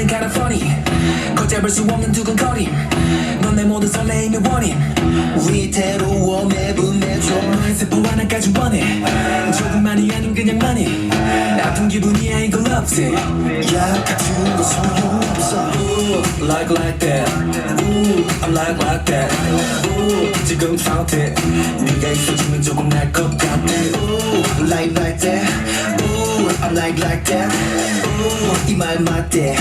때는 kinda funny. 걷잡을 수 없는 두근거림. 넌 내 모든 설레임의 원인. 위태로워 매분 너의 세포 하나까지 원해. 조금만이 아닌 그냥 많이. 아픈 기분이야 이거 loves it 약 같은 거 소용없어. Ooh, like like that. Ooh, I'm like like that. Ooh, 지금 상태. 네가 있어주면 조금 날것 같아 like like that Ooh, 이말 맞대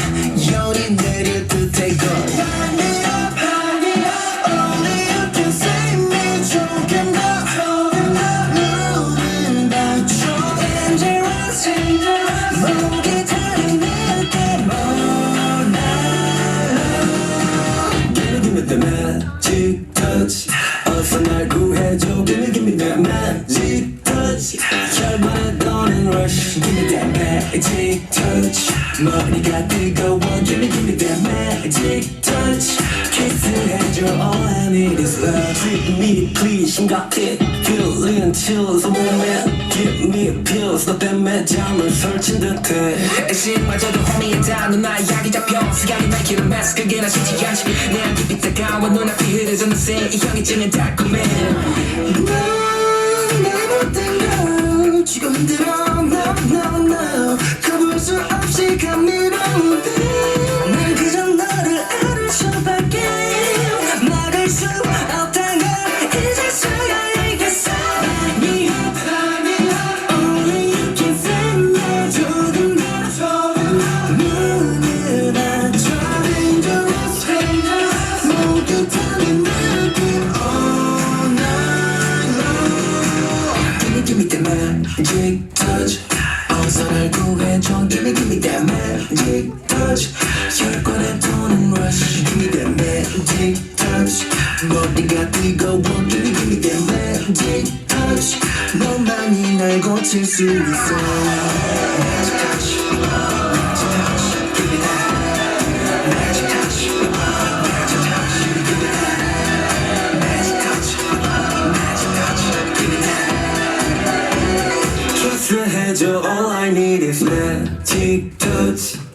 열이 내릴 듯해 이건 Light me up, light me up Only you can save me 조금 더 눈을 낮춰 Dangerous, dangerous 목이 타는 All night Give me the magic touch 어서 날 구해줘 Give me that magic touch rush Give me that magic touch 머리가 뜨거워 Give me give me that magic touch 키스해줘 All I need is love Treat me please 심각해 Feeling chills 온몸에 Give me pills 너 때문에 잠을 설친 듯해 애심마저도 홈이에 닿는 나의 약이 잡혀 시간이 make it a mess 그게 나 쉽지 않지 내 안깊이 따가워 눈앞이 흐려졌는 새이 현기증은 달콤해 내 못된 걸 쥐고 흔들어 Touch 너만이 날 고칠 수 있어 All I need is magic touch